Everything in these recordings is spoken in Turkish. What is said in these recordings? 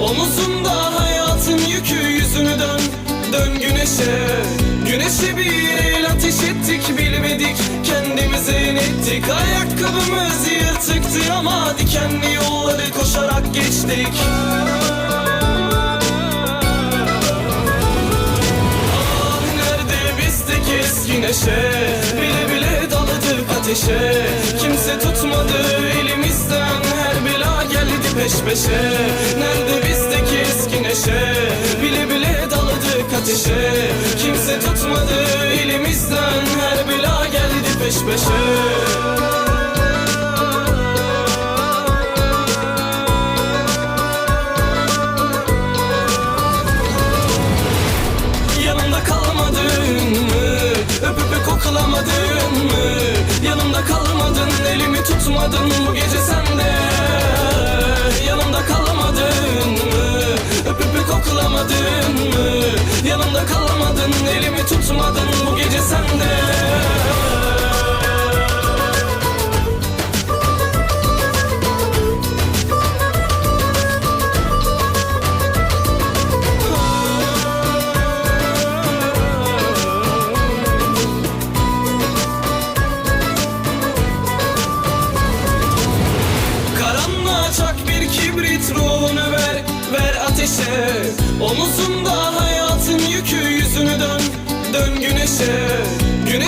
Omuzunda hayatın yükü yüzünü dön Dön güneşe. Güneşe bir el ateş ettik bilmedik Kendimize inettik. Ayakkabımız yırtıktı ama Dikenli yolları koşarak geçtik. Ah nerede bizdeki eski neşe? Bile bile daladık ateşe. Kimse tutmadı peş peşe. Nerede bizdeki eski neşe? Bile bile daladık ateşe. Kimse tutmadı elimizden. Her bela geldi peş peşe. Koklamadın mı? Yanımda kalmadın, elimi tutmadın bu gece sende kalmadın, elimi tutmadın bu gece sende. Karanlığa çak bir kibrit ruhunu ver Ver ateşe. Omuzunda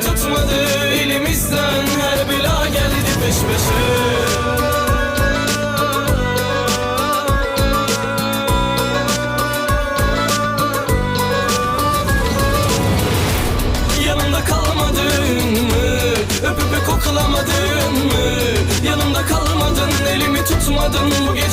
Tutmadı elimizden. Her bela geldi peş peşe. Tutmadın bu gece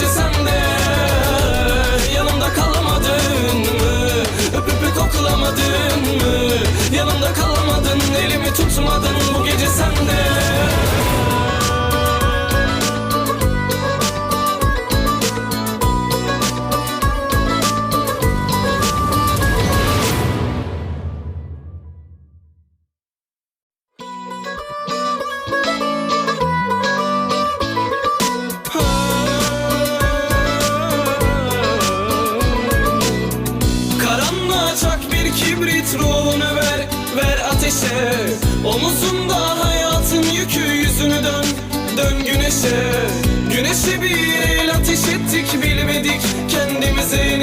kibrit ruhunu ver, ver ateşe. Omuzunda hayatın yükü yüzünü dön, dön güneşe. Güneşe bir el ateş ettik bilmedik kendimize